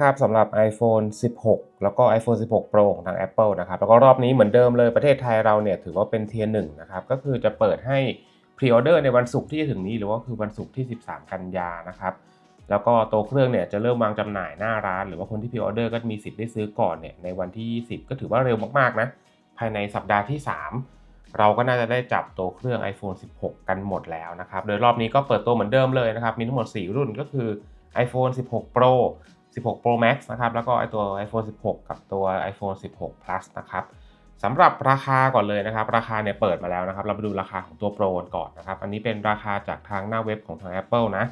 นะครับสำหรับ iPhone 16 แล้วก็ iPhone 16 Pro ของทาง Apple นะครับ แล้วก็รอบนี้เหมือนเดิมเลยประเทศไทยเราเนี่ยถือว่าเป็นเทียร์หนึ่งนะครับ ก็คือจะเปิดให้พรีออเดอร์ในวันศุกร์ที่จะถึงนี้หรือว่าคือวันศุกร์ที่ 13 กันยานะครับ แล้วก็ตัวเครื่องเนี่ยจะเริ่มวางจำหน่ายหน้าร้าน หรือว่าคนที่พรีออเดอร์ก็มีสิทธิ์ได้ซื้อก่อนเนี่ยในวันที่ 20 ก็ถือว่าเร็วมากๆนะ ภายในสัปดาห์ที่ 3 เราก็น่าจะได้จับตัวเครื่อง iPhone 16 กันหมดแล้วนะครับ โดยรอบนี้ก็เปิดตัวเหมือนเดิมเลยนะครับ มีทั้งหมด 4 รุ่นก็คือ iPhone 16 Pro 16 Pro Max นะครับ แล้วก็ไอตัว iPhone 16 กับตัว iPhone 16 Plus นะครับสำหรับราคาก่อนเลยนะครับ ราคาเนี่ยเปิดมาแล้วนะครับ เราไปดูราคาของตัว Pro ก่อนนะครับ อันนี้เป็นราคาจากทางหน้าเว็บของทาง Apple นะ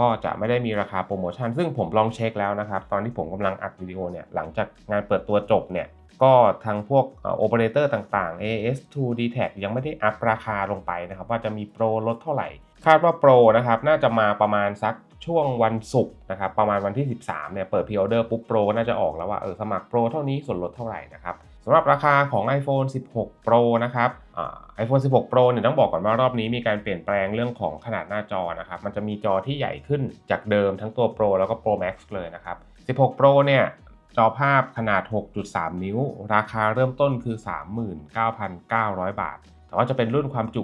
ก็จะไม่ได้มีราคาโปรโมชั่น ซึ่งผมลองเช็คแล้วนะครับ ตอนที่ผมกำลังอัดวิดีโอเนี่ย หลังจากงานเปิดตัวจบเนี่ย ก็ทางพวกโอเปอเรเตอร์ต่างๆ AS2 d t a c ยังไม่ได้อัพราคาลงไปนะครับ ว่าจะมีโปรลดเท่าไหร่ คาดว่าโปรนะครับ น่าจะมาประมาณสัก ช่วงวันศุกร์นะครับประมาณวันที่ 13เนี่ยเปิดพรีออเดอร์ปุ๊บโปรน่าจะออกแล้วว่าเออสมัครโปรเท่านี้ส่วนลดเท่าไหร่นะครับสำหรับราคาของ iPhone 16 Pro นะครับไอ่า iPhone 16 Pro เนี่ยต้องบอกก่อนว่ารอบนี้มีการเปลี่ยนแปลงเรื่องของขนาดหน้าจอนะครับมันจะมีจอที่ใหญ่ขึ้นจากเดิมทั้งตัว Pro แล้วก็ Pro Max เลยนะครับ16 Pro เนี่ยจอภาพขนาด 6.3 นิ้ว ราคาเริ่มต้นคือ 39,900 บาท แต่ว่าจะเป็นรุ่นความจุ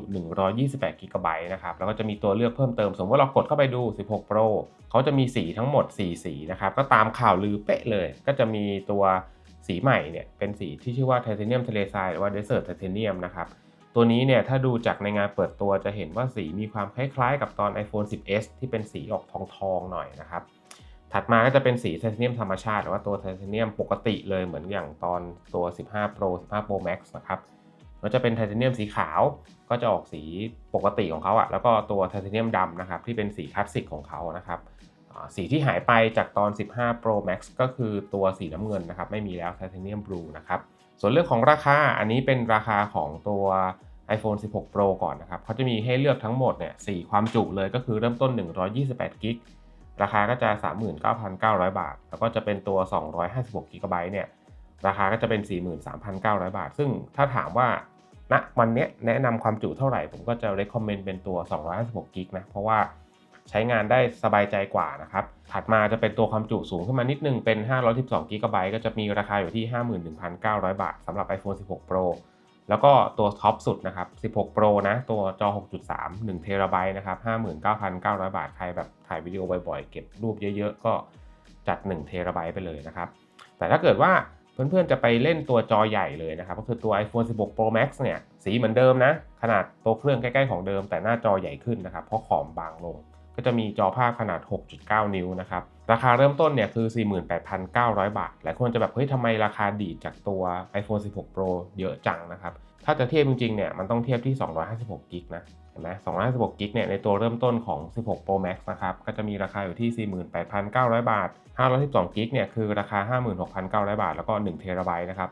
128 g b นะครับ แล้วก็จะมีตัวเลือกเพิ่มเติม สมมติเรากดเข้าไปดู 16 Pro เขาจะมีสีทั้งหมด 4 สีนะครับ ก็ตามข่าวลือเป๊ะเลย ก็จะมีตัวสีใหม่เนี่ย เป็นสีที่ชื่อว่าไทเทเนียมทะเลทรายหรือว่าเดสเซอร์ไทเทเนียมนะครับ ตัวนี้เนี่ย ถ้าดูจากในงานเปิดตัวจะเห็นว่าสีมีความคล้ายๆ กับตอน iPhone 10s ที่เป็นสีออกทองๆหน่อยนะครับ ถัดมาก็จะเป็นสีไทเทเนียมธรรมชาติ หรือว่าตัวไทเทเนียมปกติเลยเหมือนอย่างตอนตัว 15 Pro 15 Pro Max นะครับ ก็จะเป็นไทเทเนียมสีขาวก็จะออกสีปกติของเขาอะแล้วก็ตัวไทเทเนียมดำนะครับที่เป็นสีคลาสสิกของเขานะครับสีที่หายไปจากตอน 15 Pro Max ก็คือตัวสีน้ำเงินนะครับไม่มีแล้วไทเทเนียมบลูนะครับส่วนเรื่องของราคาอันนี้เป็นราคาของตัว iPhone 16 Pro ก่อนนะครับเขาจะมีให้เลือกทั้งหมดเนี่ย4ความจุเลยก็คือเริ่มต้น 128กิกราคาก็จะ 39,900 บาท แล้วก็จะเป็นตัว 256 g b เนี่ยราคาก็จะเป็น 43,900 บาท ซึ่งถ้าถามว่า ณนะวันนี้แนะนำความจุเท่าไหร่ ผมก็จะ recommend เป็นตัว 256 g b นะ เพราะว่าใช้งานได้สบายใจกว่านะครับ ถัดมาจะเป็นตัวความจุสูงขึ้นมานิดนึง เป็น 512 g b ก็จะมีราคาอยู่ที่ 51,900 บาทสำหรับ iPhone 16 Pro แล้วก็ตัวท็อปสุดนะครับ 16 Pro นะ ตัวจอ 6.3 1 t b นะครับ 59,900 บาท ใครแบบถ่ายวิดีโอบ่อยๆ เก็บรูปเยอะๆ ก็จัด1 t b ไปเลยนะครับ แต่ถ้าเกิดว่า เพื่อนๆจะไปเล่นตัวจอใหญ่เลยนะครับก็คือตัว iPhone 16 Pro Max เนี่ยสีเหมือนเดิมนะ ขนาดตัวเครื่องใกล้ ๆ ของเดิม แต่หน้าจอใหญ่ขึ้นนะครับเพราะขอมบางลง ก็จะมีจอภาพขนาด 6.9 นิ้วนะครับราคาเริ่มต้นเนี่ยคือ 48,900 บาท หลายคนจะแบบเฮ้ยทำไมราคาดีจากตัว iPhone 16 Pro เยอะจังนะครับถ้าจะเทียบจริงๆเนี่ยมันต้องเทียบที่256กิกนะ เห็นไหม256กิกเนี่ยในตัวเริ่มต้นของ 16 Pro Max นะครับ ก็จะมีราคาอยู่ที่ 48,900 บาท 512กิกเนี่ยคือราคา 56,900 บาท แล้วก็1เทราไบต์นะครับ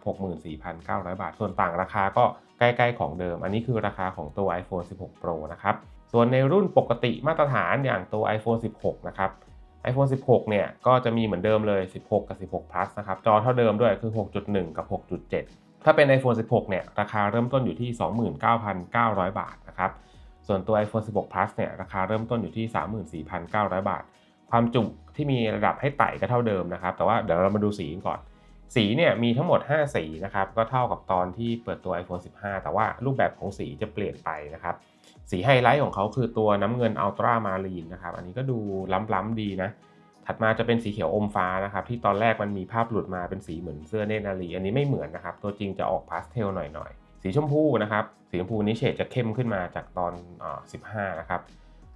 64,900 บาท ส่วนต่างราคาก็ใกล้ๆของเดิม อันนี้คือราคาของตัว iPhone 16 Pro นะครับ ส่วนในรุ่นปกติมาตรฐานอย่างตัว iPhone 16 นะครับ iPhone 16 เนี่ยก็จะมีเหมือนเดิมเลย 16 กับ 16 plus นะครับ จอเท่าเดิมด้วยคือ 6.1 กับ 6.7 ถ้าเป็น iPhone 16 เนี่ย ราคาเริ่มต้นอยู่ที่ 29,900 บาทนะครับ ส่วนตัว iPhone 16 plus เนี่ยราคาเริ่มต้นอยู่ที่ 34,900 บาท ความจุที่มีระดับให้ไต่ก็เท่าเดิมนะครับ แต่ว่าเดี๋ยวเรามาดูสีก่อน สีเนี่ยมีทั้งหมด 5 สีนะครับ ก็เท่ากับตอนที่เปิดตัว iPhone 15 แต่ว่ารูปแบบของสีจะเปลี่ยนไปนะครับ สีไฮไลท์ของเขาคือตัวน้ำเงินอัลตรามารีนนะครับ อันนี้ก็ดูล้ำๆดีนะ ถัดมาจะเป็นสีเขียวอมฟ้านะครับ ที่ตอนแรกมันมีภาพหลุดมาเป็นสีเหมือนเสื้อเนตรนารี อันนี้ไม่เหมือนนะครับ ตัวจริงจะออกพาสเทลหน่อยๆ สีชมพูนะครับ สีชมพูนี้เฉดจะเข้มขึ้นมาจากตอนอ15 นะครับ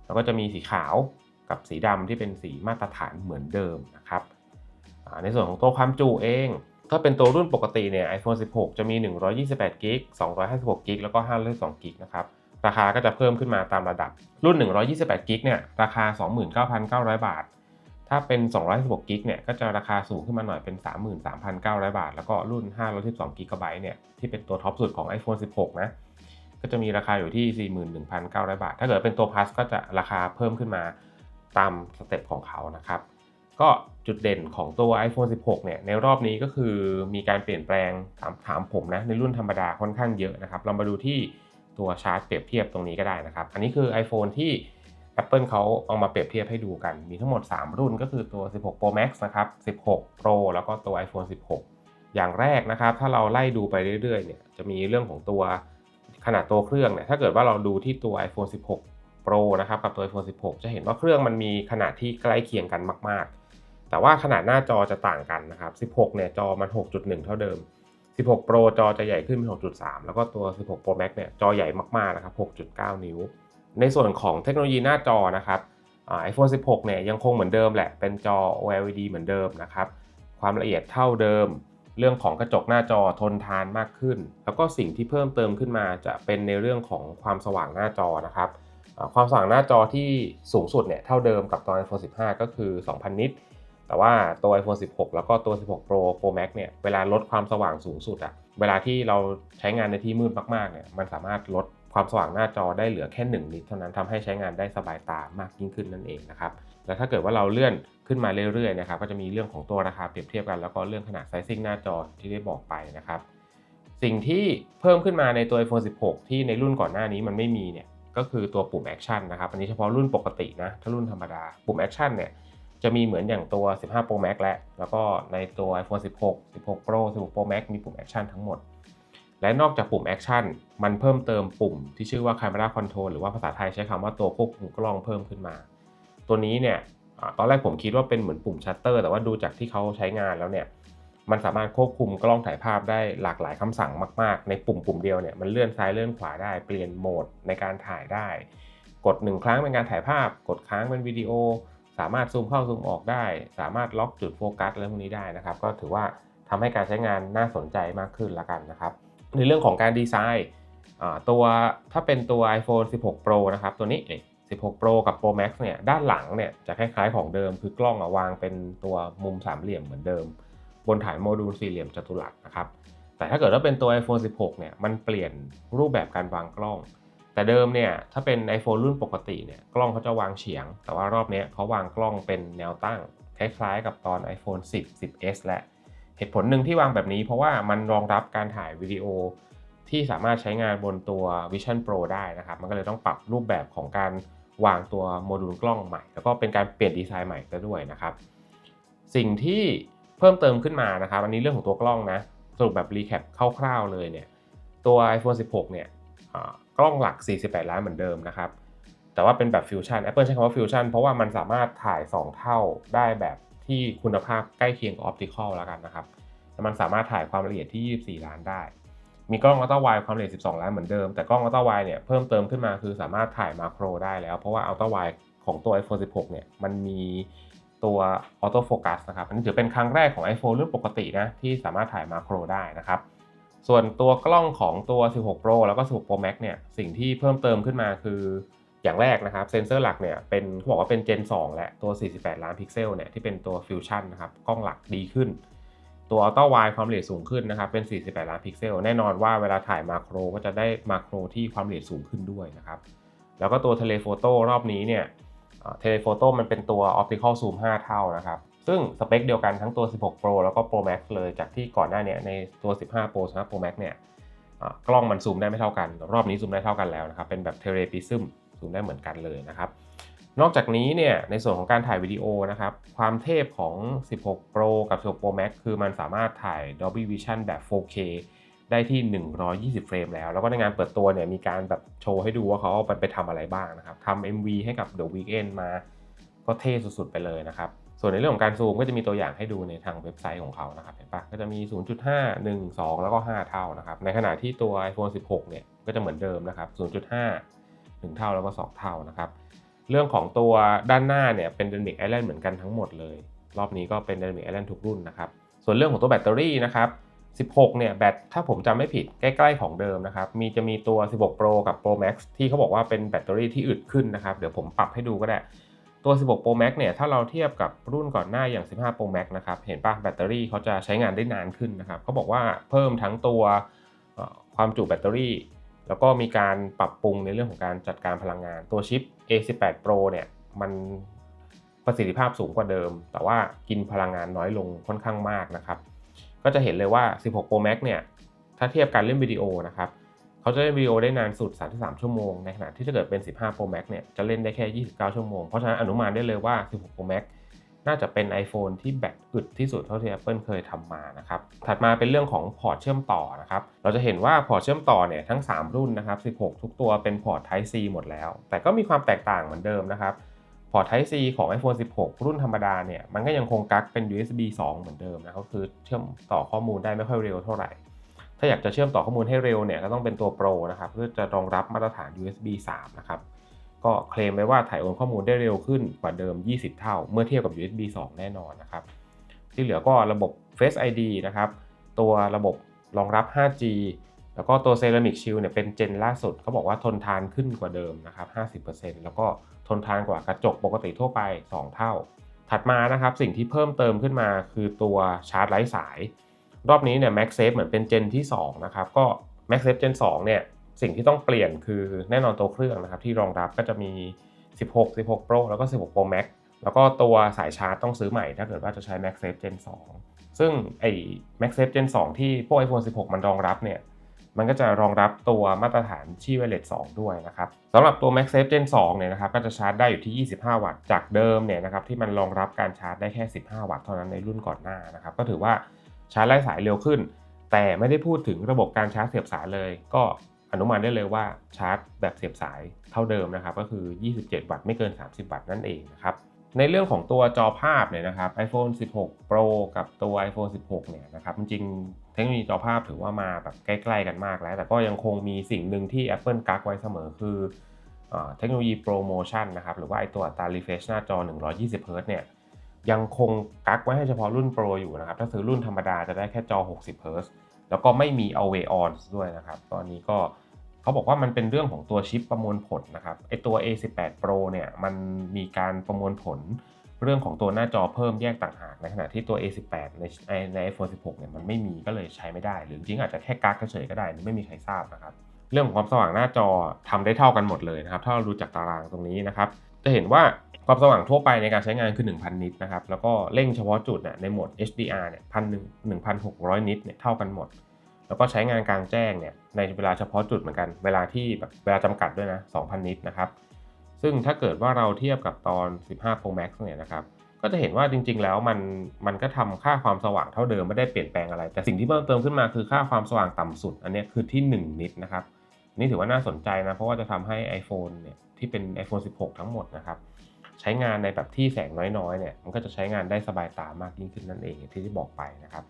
แล้วก็จะมีสีขาวกับสีดำที่เป็นสีมาตรฐานเหมือนเดิมนะครับ ในส่วนของตัวความจุเอง ถ้าเป็นตัวรุ่นปกติเนี่ย iPhone 16 จะมี 128กิก256กิกแล้วก็512กิกนะครับ ราคาก็จะเพิ่มขึ้นมาตามระดับ รุ่น 128กิกเนี่ย ราคา 29,900 บาท ถ้าเป็น 216กิกเนี่ย ก็จะราคาสูงขึ้นมาหน่อยเป็น 33,900 บาท แล้วก็รุ่น 512กิกะไบต์เนี่ย ที่เป็นตัวท็อปสุดของ iPhone 16 นะ ก็จะมีราคาอยู่ที่ 41,900 บาท ถ้าเกิดเป็นตัว Plus ก็จะราคาเพิ่มขึ้นมาตามสเต็ปของเขานะครับ ก็จุดเด่นของตัว iPhone 16 เนี่ย ในรอบนี้ก็คือมีการเปลี่ยนแปลงถามถามผมนะ ในรุ่นธรรมดาค่อนข้างเยอะนะครับ เรามาดูที่ตัวชาร์จเปรียบเทียบตรงนี้ก็ได้นะครับ อันนี้คือ iPhone ที่ Apple เขาเอามาเปรียบเทียบให้ดูกัน มีทั้งหมด 3 รุ่นก็คือตัว 16 Pro Max นะครับ 16 Pro แล้วก็ตัว iPhone 16 อย่างแรกนะครับ ถ้าเราไล่ดูไปเรื่อยๆ เนี่ย จะมีเรื่องของตัวขนาดตัวเครื่องเนี่ย ถ้าเกิดว่าเราดูที่ตัว iPhone 16 Pro นะครับ กับตัว iPhone 16 จะเห็นว่าเครื่องมันมีขนาดที่ใกล้เคียงกันมาก ๆ แต่ว่าขนาดหน้าจอจะต่างกันนะครับ 16 เนี่ย จอมัน 6.1 เท่าเดิม 16 Pro จอจะใหญ่ขึ้นเป็น 6.3 แล้วก็ตัว 16 Pro Max เนี่ย จอใหญ่มากๆ นะครับ 6.9 นิ้ว ในส่วนของเทคโนโลยีหน้าจอนะครับไอโฟน16 เนี่ยยังคงเหมือนเดิมแหละ เป็นจอ OLED เหมือนเดิมนะครับ ความละเอียดเท่าเดิม เรื่องของกระจกหน้าจอทนทานมากขึ้น แล้วก็สิ่งที่เพิ่มเติมขึ้นมาจะเป็นในเรื่องของความสว่างหน้าจอนะครับ ความสว่างหน้าจอที่สูงสุดเนี่ยเท่าเดิมกับตอน iPhone 15 ก็คือ 2,000 นิต แต่ว่าตัว iPhone 16 แล้วก็ตัว 16 Pro Pro Max เนี่ย เวลาลดความสว่างสูงสุดอะเวลาที่เราใช้งานในที่มืดมากๆ เนี่ย มันสามารถลด ความสว่างหน้าจอได้เหลือแค่ 1 นิตเท่านั้นทำให้ใช้งานได้สบายตามากยิ่งขึ้นนั่นเองนะครับแล้วถ้าเกิดว่าเราเลื่อนขึ้นมาเรื่อยๆนะครับก็จะมีเรื่องของตัวราคาเปรียบเทียบกัน แล้วก็เรื่องขนาดไซซิ่งหน้าจอที่ได้บอกไปนะครับสิ่งที่เพิ่มขึ้นมาในตัว iPhone 16 ที่ในรุ่นก่อนหน้านี้มันไม่มีเนี่ยก็คือตัวปุ่มแอคชั่นนะครับอันนี้เฉพาะรุ่นปกตินะถ้ารุ่นธรรมดาปุ่มแอคชั่นเนี่ยจะมีเหมือนอย่างตัว 15 Pro Max และแล้วก็ในตัว iPhone 16 16 Pro 16 Pro Max มีปุ่มแอคชั่นทั้งหมด และนอกจากปุ่มแอคชั่นมันเพิ่มเติมปุ่มที่ชื่อว่า Camera Control หรือว่าภาษาไทยใช้คำว่าตัวควบคุมกล้องเพิ่มขึ้นมา ตัวนี้เนี่ยตอนแรกผมคิดว่าเป็นเหมือนปุ่มชัตเตอร์แต่ว่าดูจากที่เขาใช้งานแล้วเนี่ยมันสามารถควบคุมกล้องถ่ายภาพได้หลากหลายคำสั่งมาก ๆ ในปุ่มปุ่มเดียวเนี่ยมันเลื่อนซ้ายเลื่อนขวาได้เปลี่ยนโหมดในการถ่ายได้ กด 1 ครั้งเป็นการถ่ายภาพ กดค้างเป็นวิดีโอ สามารถซูมเข้าซูมออกได้ สามารถล็อกจุดโฟกัสอะไรพวกนี้ได้นะครับ ก็ถือว่าทำให้การใช้งานน่าสนใจมากขึ้นละกันนะครับ ในเรื่องของการดีไซน์ตัวถ้าเป็นตัว iPhone 16 Pro นะครับ ตัวนี้ 16 Pro กับ Pro Max เนี่ยด้านหลังเนี่ยจะคล้ายๆของเดิมคือกล้องวางเป็นตัวมุมสามเหลี่ยมเหมือนเดิม บนฐานโมดูลสี่เหลี่ยมจัตุรัสนะครับแต่ถ้าเกิดว่าเป็นตัว iPhone 16 เนี่ยมันเปลี่ยนรูปแบบการวางกล้อง แต่เดิมเนี่ยถ้าเป็น iPhone รุ่นปกติเนี่ยกล้องเขาจะวางเฉียง แต่ว่ารอบนี้เขาวางกล้องเป็นแนวตั้งคล้ายๆ กับตอน iPhone 10 10s และ เหตุผลหนึ่งที่วางแบบนี้ เพราะว่ามันรองรับการถ่ายวิดีโอที่สามารถใช้งานบนตัว Vision Pro ได้นะครับ มันก็เลยต้องปรับรูปแบบของการวางตัวโมดูลกล้องใหม่ แล้วก็เป็นการเปลี่ยนดีไซน์ใหม่ก็ด้วยนะครับ สิ่งที่เพิ่มเติมขึ้นมานะครับ อันนี้เรื่องของตัวกล้องนะ สรุปแบบรีแคปคร่าวๆเลยเนี่ย ตัว iPhone 16 เนี่ยกล้องหลัก 48 ล้านเหมือนเดิมนะครับ แต่ว่าเป็นแบบฟิวชั่น Apple ใช้คำว่าฟิวชั่นเพราะว่ามันสามารถถ่าย 2 เท่าได้แบบ ที่คุณภาพใกล้เคียงกับออปติคอลแล้วกันนะครับแต่มันสามารถถ่ายความละเอียดที่ 24 ล้านได้ มีกล้องอัลตร้าไวความละเอียด 12 ล้านเหมือนเดิม แต่กล้องอัลตร้าไวเนี่ยเพิ่มเติมขึ้นมาคือสามารถถ่ายมาโครได้แล้ว เพราะว่าอัลตร้าไวของตัว iPhone 16 เนี่ยมันมีตัวออโต้โฟกัสนะครับอันนี้ถือเป็นครั้งแรกของ iPhone รุ่นปกตินะที่สามารถถ่ายมาโครได้นะครับ ส่วนตัวกล้องของตัว 16 Pro แล้วก็ 16 Pro Max เนี่ยสิ่งที่เพิ่มเติมขึ้นมาคือ อย่างแรกนะครับเซนเซอร์หลักเนี่ยเป็นเขาบอกว่าเป็น Gen 2 และตัว 48 ล้านพิกเซลเนี่ยที่เป็นตัวฟิวชั่นนะครับกล้องหลักดีขึ้น ตัวอัลตร้าไวด์ความละเอียดสูงขึ้นนะครับเป็น 48 ล้านพิกเซลแน่นอนว่าเวลาถ่ายมาโครก็จะได้มาโครที่ความละเอียดสูงขึ้นด้วยนะครับแล้วก็ตัวเทเลโฟโต้รอบนี้เนี่ยเทเลโฟโต้มันเป็นตัวออปติคอลซูม5 เท่านะครับซึ่งสเปคเดียวกันทั้งตัว 16 Pro แล้วก็ Pro Max เลยจากที่ก่อนหน้านี้ในตัว 15 Pro 15 Pro Max เนี่ยกล้องมันซูมได้ไม่เท่ากัน รอบนี้ซูมได้เท่ากันแล้วนะครับเป็นแบบเทเลปิซึม ซูมได้เหมือนกันเลยนะครับ นอกจากนี้เนี่ยในส่วนของการถ่ายวิดีโอนะครับ ความเทพของ 16 Pro กับ 16 Pro Max คือมันสามารถถ่าย Dolby Vision แบบ 4K ได้ที่ 120 เฟรมแล้ว แล้วก็ในงานเปิดตัวเนี่ยมีการแบบโชว์ให้ดูว่าเขาเอาไปไปทำอะไรบ้างนะครับทำ MV ให้กับ The Weeknd มา ก็เท่สุดๆไปเลยนะครับ ส่วนในเรื่องของการซูมก็จะมีตัวอย่างให้ดูในทางเว็บไซต์ของเขานะครับเห็นปะก็จะมี 0.5 1 2 แล้วก็ 5 เท่านะครับ ในขณะที่ตัว iPhone 16 เนี่ยก็จะเหมือนเดิมนะครับ 0.5 1 เท่าแล้วก็ 2 เท่านะครับ เรื่องของตัวด้านหน้าเนี่ยเป็น Dynamic Island เหมือนกันทั้งหมดเลย รอบนี้ก็เป็น Dynamic Island ทุกรุ่นนะครับ ส่วนเรื่องของตัวแบตเตอรี่นะครับ16 เนี่ยแบตถ้าผมจำไม่ผิดใกล้ๆของเดิมนะครับ มีจะมีตัว 16 Pro กับ Pro Max ที่เขาบอกว่าเป็นแบตเตอรี่ที่อึดขึ้นนะครับ เดี๋ยวผมปรับให้ดูก็ได้ ตัว 16 Pro Max เนี่ยถ้าเราเทียบกับรุ่นก่อนหน้าอย่าง 15 Pro Max นะครับ เห็นปะแบตเตอรี่เขาจะใช้งานได้นานขึ้นนะครับเขาบอกว่าเพิ่มทั้งตัวความจุแบตเตอรี่ แล้วก็มีการปรับปรุงในเรื่องของการจัดการพลังงาน ตัวชิป A18 Pro เนี่ยมันประสิทธิภาพสูงกว่าเดิม แต่ว่ากินพลังงานน้อยลงค่อนข้างมากนะครับ ก็จะเห็นเลยว่า 16 Pro Max เนี่ยถ้าเทียบการเล่นวิดีโอนะครับเขาจะเล่นวิดีโอได้นานสุด 33 ชั่วโมง ในขณะที่ถ้าเกิดเป็น 15 Pro Max เนี่ยจะเล่นได้แค่ 29 ชั่วโมง เพราะฉะนั้นอนุมานได้เลยว่า 16 Pro Max น่าจะเป็น iPhone ที่แบตอึดที่สุดเท่าที่ Apple เคยทำมานะครับ ถัดมาเป็นเรื่องของพอร์ตเชื่อมต่อนะครับ เราจะเห็นว่าพอร์ตเชื่อมต่อเนี่ยทั้ง 3 รุ่นนะครับ 16 ทุกตัวเป็นพอร์ต Type C หมดแล้ว แต่ก็มีความแตกต่างเหมือนเดิมนะครับ พอร์ต Type C ของ iPhone 16 รุ่นธรรมดาเนี่ย มันก็ยังคงกักเป็น USB 2 เหมือนเดิมนะก็คือเชื่อมต่อข้อมูลได้ไม่ค่อยเร็วเท่าไหร่ ถ้าอยากจะเชื่อมต่อข้อมูลให้เร็วเนี่ยก็ต้องเป็นตัว Pro นะครับเพื่อจะรองรับมาตรฐาน USB 3 นะครับ ก็เคลมไว้ว่าถ่ายโอนข้อมูลได้เร็วขึ้นกว่าเดิม 20 เท่า เมื่อเทียบกับ USB 2 แน่นอนนะครับ ที่เหลือก็ระบบ Face ID นะครับ ตัวระบบรองรับ 5G แล้วก็ตัว Ceramic Shield เนี่ยเป็นเจนล่าสุดเขาบอกว่าทนทานขึ้นกว่าเดิมนะครับ 50%แล้วก็ทนทานกว่ากระจกปกติทั่วไป 2 เท่า ถัดมานะครับสิ่งที่เพิ่มเติมขึ้นมาคือตัวชาร์จไร้สาย รอบนี้เนี่ย MagSafe เหมือนเป็นเจนที่ 2 นะครับ ก็ MagSafe Gen 2เนี่ย สิ่งที่ต้องเปลี่ยนคือแน่นอนตัวเครื่องนะครับที่รองรับก็จะมี 16 16 Pro แล้วก็ 16 Pro Max แล้วก็ตัวสายชาร์จต้องซื้อใหม่ถ้าเกิดว่าจะใช้ MagSafe Gen 2 ซึ่งไอ้ MagSafe Gen 2 ที่พวก iPhone 16 มันรองรับเนี่ยมันก็จะรองรับตัวมาตรฐานชี่ Wireless 2ด้วยนะครับสำหรับตัว MagSafe Gen 2เนี่ยนะครับก็จะชาร์จได้อยู่ที่ 25 วัตต์จากเดิมเนี่ยนะครับที่มันรองรับการชาร์จได้แค่ 15 วัตต์เท่านั้นในรุ่นก่อนหน้านะครับก็ถือว่าชาร์จไร้สายเร็วขึ้น แต่ไม่ได้พูดถึงระบบการชาร์จเสียบสายเลย ก็ นุมานได้เลยว่าชาร์จแบบเสียบสายเท่าเดิมนะครับ ก็คือ 27 วัตต์ไม่เกิน 30 วัตต์นั่นเองนะครับในเรื่องของตัวจอภาพเนี่ยนะครับ iPhone 16 Pro กับตัว iPhone 16 เนี่ยนะครับจริงเทคโนโลยีจอภาพถือว่ามาแบบใกล้ๆกันมากแล้ว แต่ก็ยังคงมีสิ่งหนึ่งที่ Apple กักไว้เสมอคือเทคโนโลยีโปรโมชั่นนะครับหรือว่าไอตัวอัตรา refresh หน้าจอ 120 Hz เนี่ยยังคงกักไว้ให้เฉพาะรุ่น Pro อยู่นะครับ ถ้าซื้อรุ่นธรรมดาจะได้แค่จอ 60 Hz แล้วก็ไม่มี Always On ด้วยนะครับ ตอนนี้ก็ เขาบอกว่ามันเป็นเรื่องของตัวชิปประมวลผลนะครับไอตัว A18 Pro เนี่ยมันมีการประมวลผลเรื่องของตัวหน้าจอเพิ่มแยกต่างหากในขณะที่ตัว A18 ในใน iPhone 16 เนี่ยมันไม่มีก็เลยใช้ไม่ได้ หรือจริงอาจจะแค่กักเฉยๆก็ได้ไม่มีใครทราบนะครับ เรื่องของความสว่างหน้าจอทำได้เท่ากันหมดเลยนะครับ ถ้าเราดูจากตารางตรงนี้นะครับ จะเห็นว่าความสว่างทั่วไปในการใช้งานคือ 1,000 นิตนะครับ แล้วก็เร่งเฉพาะจุดเนี่ยในโหมด HDR เนี่ยพันหนึ่งหนึ่งพันหกร้อยนิตเนี่ยเท่ากันหมด แล้วก็ใช้งานกลางแจ้งเนี่ยในเวลาเฉพาะจุดเหมือนกันเวลาที่แบบเวลาจำกัดด้วยนะ2,000 นิตนะครับ ซึ่งถ้าเกิดว่าเราเทียบกับตอน 15 Pro Max เนี่ยนะครับก็จะเห็นว่าจริง ๆ แล้วมันมันก็ทำค่าความสว่างเท่าเดิมไม่ได้เปลี่ยนแปลงอะไร แต่สิ่งที่เพิ่มเติมขึ้นมาคือค่าความสว่างต่ำสุด อันนี้คือที่ 1 นิตนะครับนี่ถือว่าน่าสนใจนะ เพราะว่าจะทำให้ iPhone เนี่ยที่เป็น iPhone 16 ทั้งหมดนะครับใช้งานในแบบที่แสงน้อยๆเนี่ยมันก็จะใช้งานได้สบายตามากยิ่งขึ้นนั่นเองที่ที่บอกไปนะครับ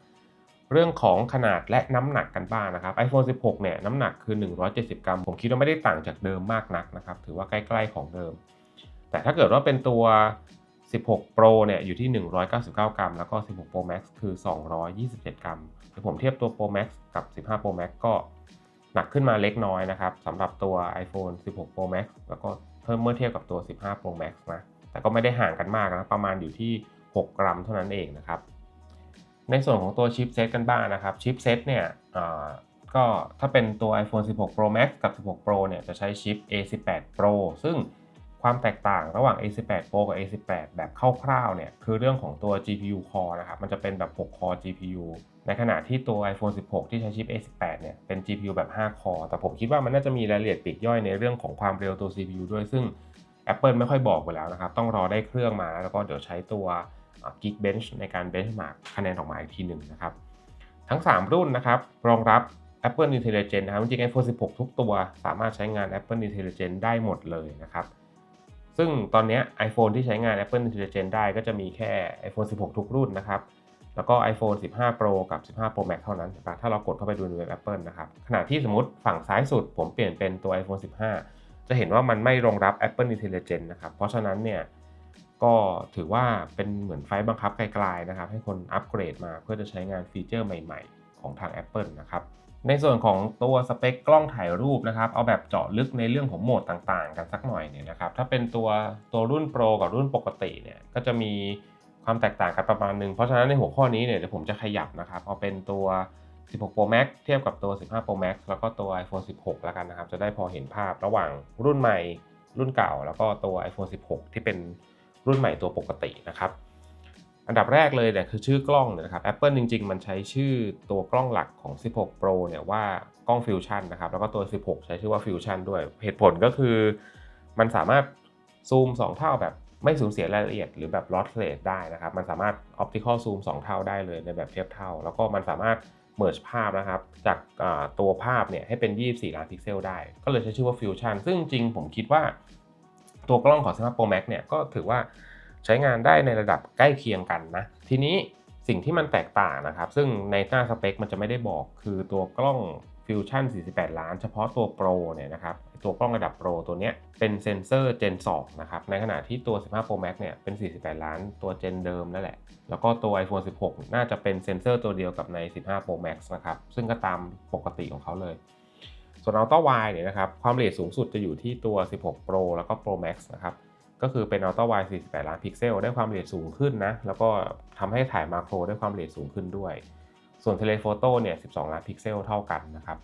เรื่องของขนาดและน้ำหนักกันบ้างนะครับ iPhone 16 เนี่ยน้ำหนักคือ 170 กรัม ผมคิดว่าไม่ได้ต่างจากเดิมมากนักนะครับ ถือว่าใกล้ๆของเดิม แต่ถ้าเกิดว่าเป็นตัว 16 Pro เนี่ยอยู่ที่ 199 กรัม แล้วก็ 16 Pro Max คือ 227 กรัมถ้าผมเทียบตัว Pro Max กับ 15 Pro Max ก็หนักขึ้นมาเล็กน้อยนะครับสำหรับตัว iPhone 16 Pro Max แล้วก็เพิ่มเมื่อเทียบกับตัว 15 Pro Max นะ แต่ก็ไม่ได้ห่างกันมากนะ ประมาณอยู่ที่ 6 กรัมเท่านั้นเองนะครับ ในส่วนของตัวชิปเซตกันบ้างนะครับชิปเซตเนี่ยก็ถ้าเป็นตัว iPhone 16 Pro Max กับ 16 Pro เนี่ยจะใช้ชิป A18 Pro ซึ่งความแตกต่างระหว่าง A18 Pro กับ A18 แบบคร่าวๆเนี่ยคือเรื่องของตัว GPU core นะครับมันจะเป็นแบบ 6 core GPU ในขณะที่ตัว iPhone 16 ที่ใช้ชิป A18 เนี่ยเป็น GPU แบบ 5 core แต่ผมคิดว่ามันน่าจะมีรายละเอียดปลีกย่อยในเรื่องของความเร็วตัว CPU ด้วยซึ่ง Apple ไม่ค่อยบอกไปแล้วนะครับ ต้องรอได้เครื่องมาแล้วก็เดี๋ยวใช้ตัว Geekbench ในการ benchmark คะแนนออกมาอีกทีหนึ่งนะครับ ทั้ง 3 รุ่นนะครับ รองรับ Apple Intelligence นะครับจริงๆ iPhone 16 ทุกตัว สามารถใช้งาน Apple Intelligence ได้หมดเลยนะครับ ซึ่งตอนนี้ iPhone ที่ใช้งาน Apple Intelligence ได้ก็จะมีแค่ iPhone 16 ทุกรุ่นนะครับ แล้วก็ iPhone 15 Pro กับ 15 Pro Max เท่านั้นนะถ้าเรากดเข้าไปดูในเว็บ Apple นะครับขณะที่สมมติฝั่งซ้ายสุด ผมเปลี่ยนเป็นตัว iPhone 15 จะเห็นว่ามันไม่รองรับ Apple Intelligence นะครับ เพราะฉะนั้นเนี่ย ก็ถือว่าเป็นเหมือนไฟบังคับไกลๆนะครับ ให้คนอัปเกรดมาเพื่อจะใช้งานฟีเจอร์ใหม่ๆ ของทาง Apple นะครับในส่วนของตัวสเปคกล้องถ่ายรูปนะครับ เอาแบบเจาะลึกในเรื่องของโหมดต่างๆ กันสักหน่อยเนี่ยนะครับ ถ้าเป็นตัวตัวรุ่น Pro กับรุ่นปกติเนี่ยก็จะมีความแตกต่างกันประมาณนึง เพราะฉะนั้นในหัวข้อนี้เนี่ยเดี๋ยวผมจะขยับนะครับ เอาเป็นตัว 16 Pro Max เทียบกับตัว 15 Pro Max แล้วก็ตัว iPhone 16 แล้วกันนะครับ จะได้พอเห็นภาพระหว่างรุ่นใหม่รุ่นเก่า แล้วก็ตัว iPhone 16 ที่เป็น รุ่นใหม่ตัวปกตินะครับ อันดับแรกเลยเนี่ยคือชื่อกล้องเนี่ยนะครับ Apple จริง ๆ มันใช้ชื่อตัวกล้องหลักของ 16 Pro เนี่ยว่ากล้องฟิวชั่นนะครับ แล้วก็ตัว 16 ใช้ชื่อว่าฟิวชั่นด้วย เหตุผลก็คือ มันสามารถซูม 2 เท่าแบบไม่สูญเสียรายละเอียดหรือแบบ lossless ได้นะครับ มันสามารถ optical zoom 2 เท่าได้เลยในแบบเทียบเท่า แล้วก็มันสามารถ merge ภาพนะครับ จากตัวภาพเนี่ยให้เป็น 24 ล้านพิกเซลได้ ก็เลยใช้ชื่อว่า Fusion ซึ่งจริงผมคิดว่า ตัวกล้องของ 15 Pro Max เนี่ยก็ถือว่าใช้งานได้ในระดับใกล้เคียงกันนะ ทีนี้สิ่งที่มันแตกต่างนะครับ ซึ่งในหน้าสเปคมันจะไม่ได้บอกคือตัวกล้อง Fusion 48 ล้าน เฉพาะตัว Pro เนี่ยนะครับตัวกล้องระดับ Pro ตัวเนี้ยเป็นเซนเซอร์ Gen 2 นะครับ ในขณะที่ตัว 15 Pro Max เนี่ยเป็น 48 ล้านตัว Gen เดิมนั่นแหละ แล้วก็ตัว iPhone 16 น่าจะเป็นเซนเซอร์ตัวเดียวกับใน 15 Pro Max นะครับ ซึ่งก็ตามปกติของเขาเลย ส่วน Ultra Wide เนี่ยนะครับความละเอียดสูงสุดจะอยู่ที่ตัว 16 Pro แล้วก็ Pro Max นะครับก็คือเป็น Ultra Wide 48 ล้านพิกเซลได้ความละเอียดสูงขึ้นนะแล้วก็ทำให้ถ่ายมาโครได้ความละเอียดสูงขึ้นด้วย ส่วนเทเลโฟโต้เนี่ย12 ล้านพิกเซลเท่ากันนะครับ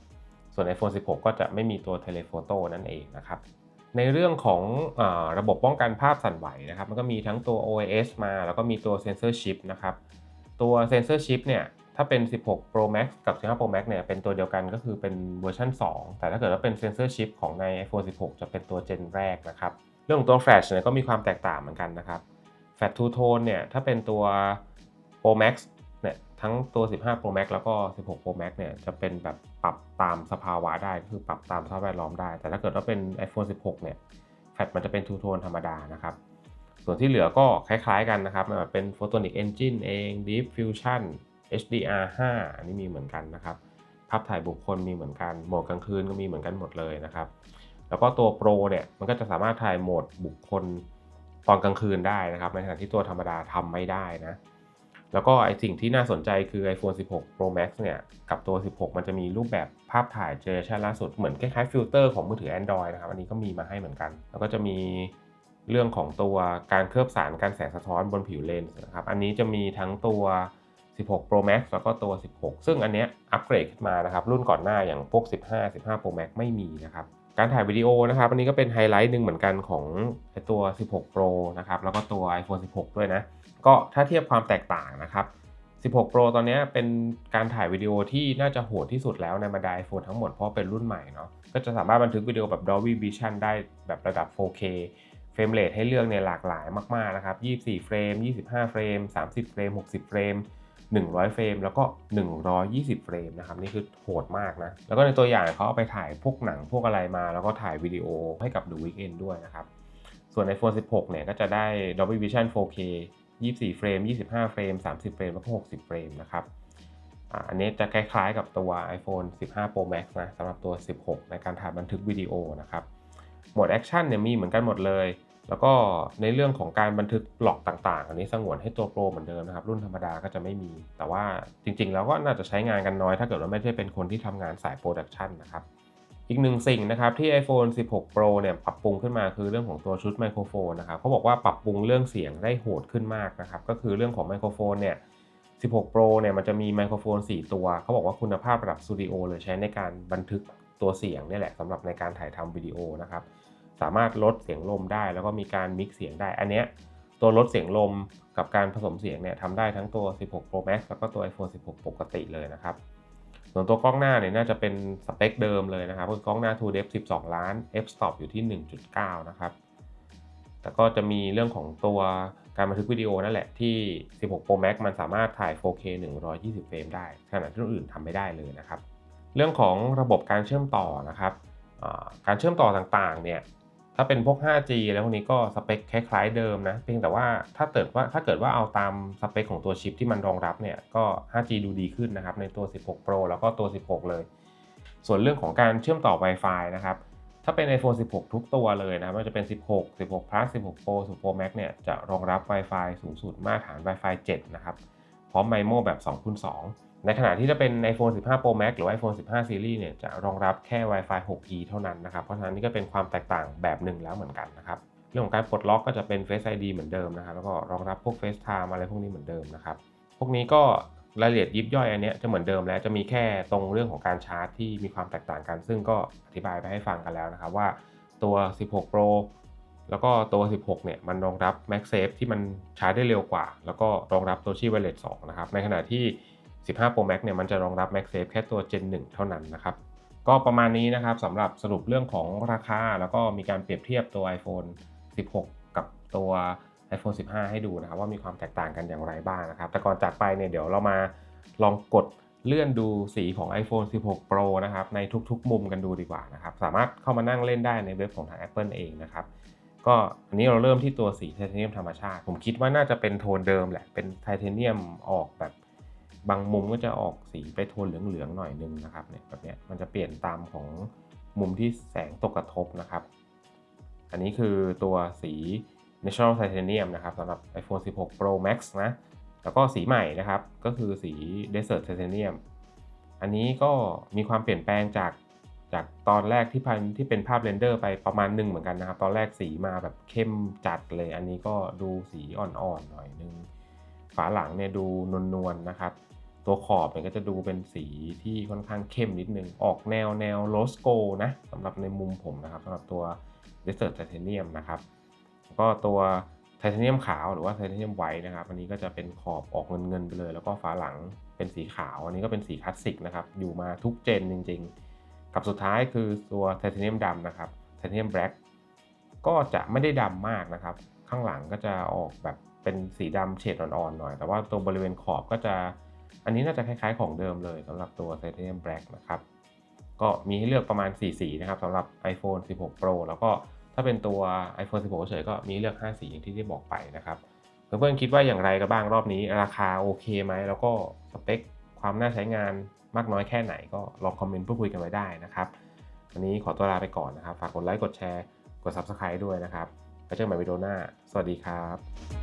ส่วน iPhone 16 ก็จะไม่มีตัวเทเลโฟโต้นั่นเองนะครับในเรื่องของอระบบป้องกันภาพสั่นไหวนะครับมันก็มีทั้งตัว OIS มา แล้วก็มีตัวเซนเซอร์ชิปนะครับตัวเซนเซอร์ชิปเนี่ย ถ้าเป็น 16 Pro Max กับ 15 Pro Max เนี่ยเป็นตัวเดียวกันก็คือเป็นเวอร์ชัน2 แต่ถ้าเกิดว่าเป็นเซนเซอร์ชิปของใน iPhone 16 จะเป็นตัวเจนแรกนะครับ เรื่องของตัวแฟลชเนี่ยก็มีความแตกต่างเหมือนกันนะครับแฟลชทูโทนเนี่ยถ้าเป็นตัว Pro Max เนี่ยทั้งตัว 15 Pro Max แล้วก็ 16 Pro Max เนี่ยจะเป็นแบบปรับตามสภาวะได้ก็คือปรับตามสภาพแวดล้อมได้ แต่ถ้าเกิดว่าเป็น iPhone 16 เนี่ยแฟลชมันจะเป็นทูโทนธรรมดานะครับส่วนที่เหลือก็คล้ายๆกันนะครับเป็น Photonic Engine เอง Deep Fusion HDR5 อันนี้มีเหมือนกันนะครับ ภาพถ่ายบุคคลมีเหมือนกัน โหมดกลางคืนก็มีเหมือนกันหมดเลยนะครับ แล้วก็ตัว Pro เนี่ยมันก็จะสามารถถ่ายโหมดบุคคลตอนกลางคืนได้นะครับ ในขณะที่ตัวธรรมดาทำไม่ได้นะ แล้วก็ไอสิ่งที่น่าสนใจคือ iPhone 16 Pro Max เนี่ย กับตัว 16 มันจะมีรูปแบบภาพถ่ายเจเนอเรชันล่าสุดเหมือนคล้ายๆฟิลเตอร์ของมือถือ Android นะครับ อันนี้ก็มีมาให้เหมือนกัน แล้วก็จะมีเรื่องของตัวการเคลือบสารการแสงสะท้อนบนผิวเลนส์นะครับ อันนี้จะมีทั้งตัว 16 Pro Max แล้วก็ตัว 16 ซึ่งอันเนี้ยอัปเกรดขึ้นมานะครับรุ่นก่อนหน้าอย่างพวก 15 15 Pro Max ไม่มีนะครับการถ่ายวิดีโอนะครับอันนี้ก็เป็นไฮไลท์หนึ่งเหมือนกันของตัว 16 Pro นะครับแล้วก็ตัว iPhone 16 ด้วยนะ ก็ถ้าเทียบความแตกต่างนะครับ 16 Pro ตอนนี้เป็นการถ่ายวิดีโอที่น่าจะโหดที่สุดแล้วในบรรดา iPhone ทั้งหมดเพราะเป็นรุ่นใหม่เนาะก็จะสามารถบันทึกวิดีโอแบบ Dolby Vision ได้แบบระดับ 4K เฟรมเรทให้เลือกเนี่ยหลากหลายมาก ๆ นะครับ 24 เฟรม 25 เฟรม 30 เฟรม 60 เฟรม 100 เฟรมแล้วก็ 120 เฟรมนะครับนี่คือโหดมากนะ แล้วก็ในตัวอย่างเขาเอาไปถ่ายพวกหนังพวกอะไรมา แล้วก็ถ่ายวิดีโอให้กับ The Weeknd ด้วยนะครับ ส่วน iPhone 16 เนี่ยก็จะได้ Dolby Vision 4K 24 เฟรม 25 เฟรม 30 เฟรม แล้วก็ 60 เฟรมนะครับอันนี้จะคล้ายๆกับตัว iPhone 15 Pro Max นะสำหรับตัว 16 ในการถ่ายบันทึกวิดีโอนะครับ โหมดแอคชั่นเนี่ยมีเหมือนกันหมดเลย แล้วก็ในเรื่องของการบันทึกบล็อกต่างๆ อันนี้สงวนให้ตัวโปรเหมือนเดิมนะครับ รุ่นธรรมดาก็จะไม่มี แต่ว่าจริงๆ แล้วก็น่าจะใช้งานกันน้อย ถ้าเกิดว่าไม่ได้เป็นคนที่ทำงานสายโปรดักชันนะครับอีกหนึ่งสิ่งนะครับที่ iPhone 16 Pro เนี่ยปรับปรุงขึ้นมาคือเรื่องของตัวชุดไมโครโฟนนะครับเขาบอกว่าปรับปรุงเรื่องเสียงได้โหดขึ้นมากนะครับก็คือเรื่องของไมโครโฟนเนี่ย16 Pro เนี่ยมันจะมีไมโครโฟน 4 ตัวเขาบอกว่าคุณภาพระดับสตูดิโอเลยใช้ในการบันทึกตัวเสียงนี่แหละสำหรับในการถ่ายทำวิดีโอนะครับ สามารถลดเสียงลมได้ แล้วก็มีการมิกซ์เสียงได้ อันเนี้ยตัวลดเสียงลมกับการผสมเสียงเนี่ยทำได้ทั้งตัว 16 Pro Max แล้วก็ตัว iPhone 16 ปกติเลยนะครับ ส่วนตัวกล้องหน้าเนี่ยน่าจะเป็นสเปคเดิมเลยนะครับคือกล้องหน้า t r u e d e p t 12 ล้าน f stop อยู่ที่ 1.9 นะครับแต่ก็จะมีเรื่องของตัวการบันทึกวิดีโอนั่นแหละที่ 16 Pro Max มันสามารถถ่าย 4K 120 เฟรมได้ ขณะที่รุ่นอื่นทำไม่ได้เลยนะครับ เรื่องของระบบการเชื่อมต่อนะครับ การเชื่อมต่อต่างๆ เนี่ย ถ้าเป็นพวก 5G แล้วพวกนี้ก็สเปคคล้ายๆเดิมนะเพียงแต่ว่าถ้าเกิดว่าถ้าเกิดว่าเอาตามสเปคของตัวชิปที่มันรองรับเนี่ยก็ 5G ดูดีขึ้นนะครับในตัว 16 Pro แล้วก็ตัว 16 เลย ส่วนเรื่องของการเชื่อมต่อ Wi-Fi นะครับถ้าเป็น iPhone 16 ทุกตัวเลยนะมันจะเป็น 16 16 Plus 16 Pro 16 Pro Max เนี่ยจะรองรับ Wi-Fi สูงสุดมาตรฐาน Wi-Fi 7 นะครับ พร้อม MIMO แบบ2คูณ2 ในขณะที่ถ้าเป็น iPhone 15 Pro Max หรือ iPhone 15 Series เนี่ยจะรองรับแค่ Wi-Fi 6E เท่านั้นนะครับ เพราะฉะนั้นนี่ก็เป็นความแตกต่างแบบหนึ่งแล้วเหมือนกันนะครับ เรื่องของการปลดล็อกก็จะเป็น Face ID เหมือนเดิมนะครับ แล้วก็รองรับพวก FaceTime อะไรพวกนี้เหมือนเดิมนะครับ พวกนี้ก็รายละเอียดยิบย่อยอันนี้จะเหมือนเดิมแล้วจะมีแค่ตรงเรื่องของการชาร์จที่มีความแตกต่างกัน ซึ่งก็อธิบายไปให้ฟังกันแล้วนะครับว่าตัว 16 Pro แล้วก็ตัว 16 เนี่ย มันรองรับ MagSafe ที่มันชาร์จได้เร็วกว่า แล้วก็รองรับตัวชี Wireless 2 นะครับ ในขณะที่ 15 Pro Max เนี่ยมันจะรองรับ MagSafe แค่ตัว Gen 1 เท่านั้นนะครับ ก็ประมาณนี้นะครับสำหรับสรุปเรื่องของราคา แล้วก็มีการเปรียบเทียบตัว iPhone 16 กับตัว iPhone 15 ให้ดูนะครับว่ามีความแตกต่างกันอย่างไรบ้างนะครับ แต่ก่อนจากไปเนี่ยเดี๋ยวเรามาลองกดเลื่อนดูสีของ iPhone 16 Pro นะครับในทุกๆ มุมกันดูดีกว่านะครับ สามารถเข้ามานั่งเล่นได้ในเว็บของทาง Apple เองนะครับ ก็อันนี้เราเริ่มที่ตัวสีไทเทเนียมธรรมชาติ ผมคิดว่าน่าจะเป็นโทนเดิมแหละ เป็นไทเทเนียมออกแบบ บางมุมก็จะออกสีไปโทนเหลืองๆหน่อยนึงนะครับเนี่ยแบบเนี้ยมันจะเปลี่ยนตามของมุมที่แสงตกกระทบนะครับ อันนี้คือตัวสี Natural Titanium นะครับสำหรับ iPhone 16 Pro Max นะ แล้วก็สีใหม่นะครับ ก็คือสี Desert Titanium อันนี้ก็มีความเปลี่ยนแปลงจากจากตอนแรกที่พันที่เป็นภาพเรนเดอร์ไปประมาณหนึ่งเหมือนกันนะครับ ตอนแรกสีมาแบบเข้มจัดเลย อันนี้ก็ดูสีอ่อนๆหน่อยนึง ฝาหลังเนี่ยดูนวลๆนะครับ ตัวขอบเนี่ยก็จะดูเป็นสีที่ค่อนข้างเข้มนิดนึง ออกแนวแนวโรสโกนะสำหรับในมุมผมนะครับสำหรับตัว Desert Titanium นะครับก็ตัวไทเทเนียมขาวหรือว่าไทเทเนียมไวท์นะครับ อันนี้ก็จะเป็นขอบออกเงินเงินไปเลย แล้วก็ฝาหลังเป็นสีขาว อันนี้ก็เป็นสีคลาสสิกนะครับ อยู่มาทุกเจนจริง ๆ กับสุดท้ายคือตัวไทเทเนียมดำนะครับไทเทเนียมแบล็กก็จะไม่ได้ดำมากนะครับ ข้างหลังก็จะออกแบบเป็นสีดำเฉดอ่อนๆหน่อย แต่ว่าตัวบริเวณขอบก็จะ อันนี้น่าจะคล้ายๆของเดิมเลยสำหรับตัวไทเทเนียมแบล็กนะครับ ก็มีให้เลือกประมาณ 4 สีนะครับสำหรับ iPhone 16 Pro แล้วก็ถ้าเป็นตัว iPhone 16 เฉยๆก็มีเลือก 5 สีอย่างที่ได้บอกไปนะครับ เพื่อนๆคิดว่าอย่างไรกันบ้างรอบนี้ ราคาโอเคไหม แล้วก็สเปคความน่าใช้งานมากน้อยแค่ไหนก็ลองคอมเมนต์พูดคุยกันไว้ได้นะครับ วันนี้ขอตัวลาไปก่อนนะครับ ฝากกดไลค์กดแชร์กด Subscribe ด้วยนะครับแล้วเจอกันใหม่วิดีโอหน้า สวัสดีครับ